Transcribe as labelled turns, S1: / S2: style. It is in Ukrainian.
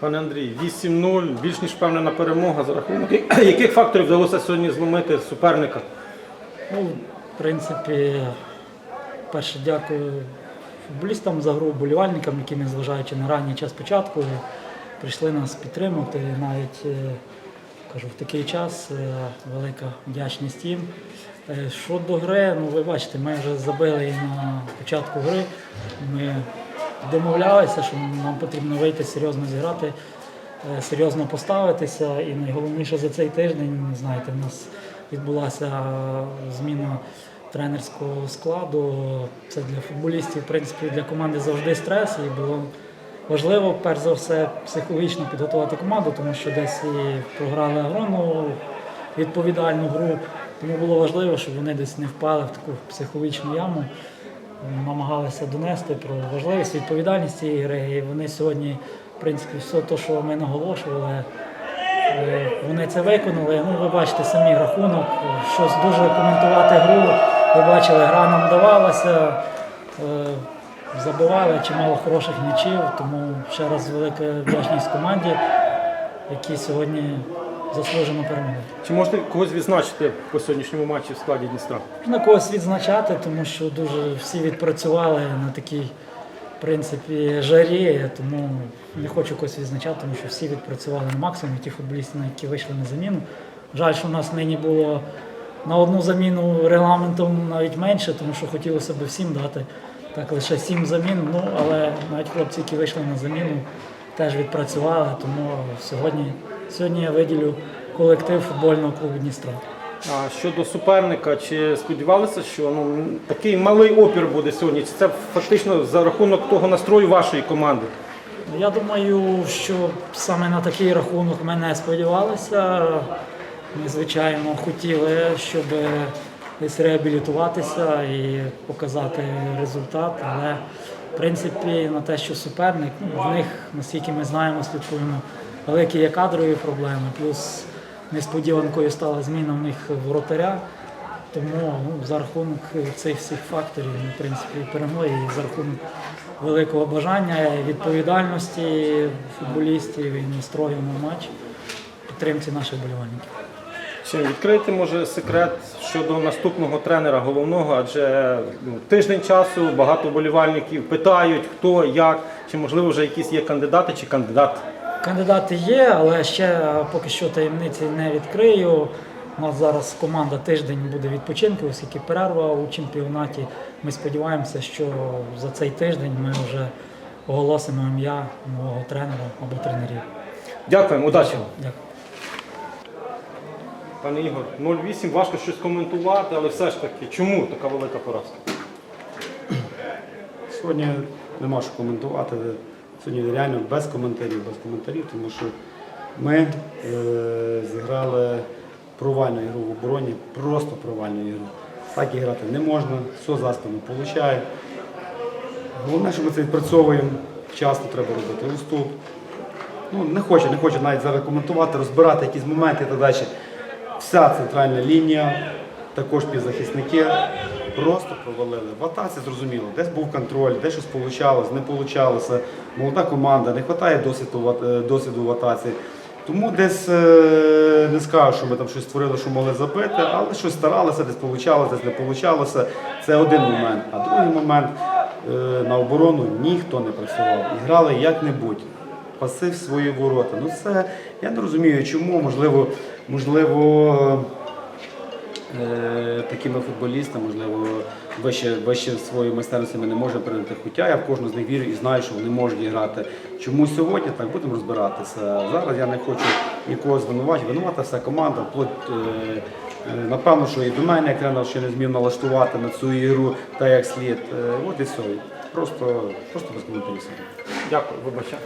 S1: Пане Андрій, 8-0, більш ніж впевнена перемога за рахунок. Яких факторів вдалося сьогодні зломити суперника?
S2: Ну, в принципі, перше дякую футболістам за гру, болівальникам, які, незважаючи на ранній час початку, прийшли нас підтримати. Навіть е, кажу, в такий час е, велика вдячність їм. Е, Щодо гри, ну ви бачите, ми вже забили на початку гри. Ми домовлялися, що нам потрібно вийти серйозно зіграти, е, серйозно поставитися. І найголовніше за цей тиждень, знаєте, в нас відбулася зміна тренерського складу. Це для футболістів, в принципі, для команди завжди стрес. І було важливо, перш за все, психологічно підготувати команду, тому що десь і програли агрону відповідальну гру. Тому було важливо, щоб вони десь не впали в таку психологічну яму. Намагалися донести про важливість, відповідальність цієї гри. І вони сьогодні, в принципі, все те, що ми наголошували, е, вони це виконали. Ну, ви бачите самі рахунок, щось дуже коментувати гру. Ви бачили, гра нам давалася, е, забивали чимало хороших м'ячів, тому ще раз велика вдячність команді, які сьогодні заслужено перемогли.
S1: Чи можете когось відзначити по сьогоднішньому матчі в складі Дністра?
S2: Можна когось відзначати, тому що дуже всі відпрацювали на такій в принципі, жарі, тому не хочу когось відзначати, тому що всі відпрацювали на максимум, ті футболісти, на які вийшли на заміну. Жаль, що в нас нині було на одну заміну регламентом навіть менше, тому що хотілося б всім дати. Так, лише сім замін. Ну, але навіть хлопці, які вийшли на заміну, теж відпрацювали. Тому сьогодні, сьогодні я виділю колектив футбольного клубу Дністра.
S1: А щодо суперника, чи сподівалися, що ну, такий малий опір буде сьогодні? Чи це фактично за рахунок того настрою вашої команди?
S2: Я думаю, що саме на такий рахунок ми не сподівалися. Ми, звичайно, хотіли, щоб десь реабілітуватися і показати результат. Але в принципі на те, що суперник, ну, в них, наскільки ми знаємо, слідкуємо, великі є кадрові проблеми, плюс несподіванкою стала зміна в них воротаря. Тому ну, за рахунок цих всіх факторів, ми, в принципі, перемогли і за рахунок великого бажання, відповідальності футболістів і настрою на матч, підтримці наших болівальників.
S1: Чи відкрити може секрет щодо наступного тренера головного? Адже ну, тиждень часу багато болівальників питають, хто, як, чи можливо вже якісь є кандидати чи кандидат.
S2: Кандидати є, але ще поки що таємниці не відкрию. У нас зараз команда тиждень буде відпочинку, оскільки перерва у чемпіонаті. Ми сподіваємося, що за цей тиждень ми вже оголосимо ім'я нового тренера або тренерів.
S1: Дякуємо, удачі.
S2: Дякую.
S1: Пане Ігор, 0-8, важко щось коментувати, але все ж таки, чому така велика поразка?
S3: Сьогодні нема що коментувати. Сьогодні реально без коментарів, без коментарів, тому що ми е, зіграли провальну ігру в обороні, просто провальну ігру. Так і грати не можна, все за спину. Головне, що ми це відпрацьовуємо, часто треба робити уступ. Ну, не хочу, не хочу навіть зараз коментувати, розбирати якісь моменти і так далі. Вся центральна лінія, також півзахисники просто провалили. В атаці зрозуміло, десь був контроль, десь щось вийшло, не вийшло. Молода команда, не вистачає е, досвіду в атаці. Тому десь е, не скажу, що ми там щось створили, що могли забити, але щось старалися, десь вийшло, десь не вийшло. Це один момент. А другий момент е, на оборону ніхто не працював. І грали як-небудь. Пасив свої ворота. Ну це я не розумію, чому, можливо, можливо. Такими футболістами, можливо, вище, вище своєї майстерності ми не можемо прийняти. Хоча я в кожну з них вірю і знаю, що вони можуть грати. Чому сьогодні так будемо розбиратися. Зараз я не хочу нікого звинувачити. Винувата вся команда. Е, е, напевно, що і до мене як тренер ще не зміг налаштувати на цю ігру так як слід. Е, от і все. Просто, просто без коментарів.
S1: Дякую, вибачаю.